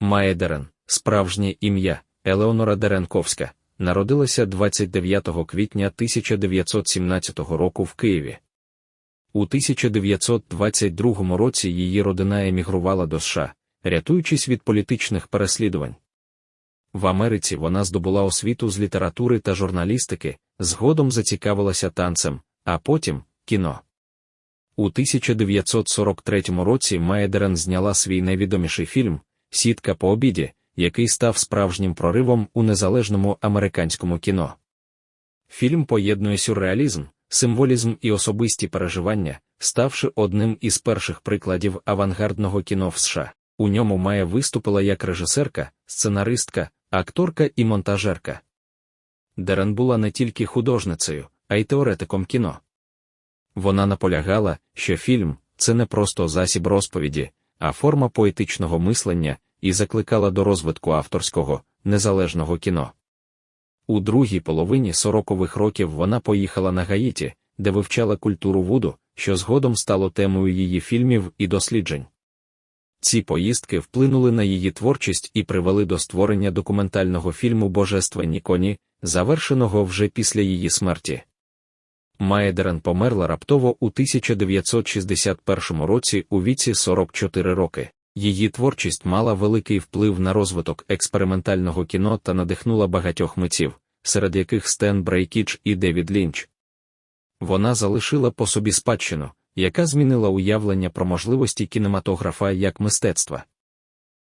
Майя Дерен, справжнє ім'я Елеонора Деренковська, народилася 29 квітня 1917 року в Києві. У 1922 році її родина емігрувала до США, рятуючись від політичних переслідувань. В Америці вона здобула освіту з літератури та журналістики, згодом зацікавилася танцем, а потім кіно. У 1943 році Майедерен зняла свій найвідоміший фільм Сітка по обіді, який став справжнім проривом у незалежному американському кіно. Фільм поєднує сюрреалізм, символізм і особисті переживання, ставши одним із перших прикладів авангардного кіно в США. У ньому Майя виступила як режисерка, сценаристка, акторка і монтажерка. Дерен була не тільки художницею, а й теоретиком кіно. Вона наполягала, що фільм це не просто засіб розповіді, а форма поетичного мислення і закликала до розвитку авторського, незалежного кіно. У другій половині сорокових років вона поїхала на Гаїті, де вивчала культуру вуду, що згодом стало темою її фільмів і досліджень. Ці поїздки вплинули на її творчість і привели до створення документального фільму Божественні коні, завершеного вже після її смерті. Маєдерен померла раптово у 1961 році у віці 44 роки. Її творчість мала великий вплив на розвиток експериментального кіно та надихнула багатьох митців, серед яких Стен Брейкіч і Девід Лінч. Вона залишила по собі спадщину, яка змінила уявлення про можливості кінематографа як мистецтва.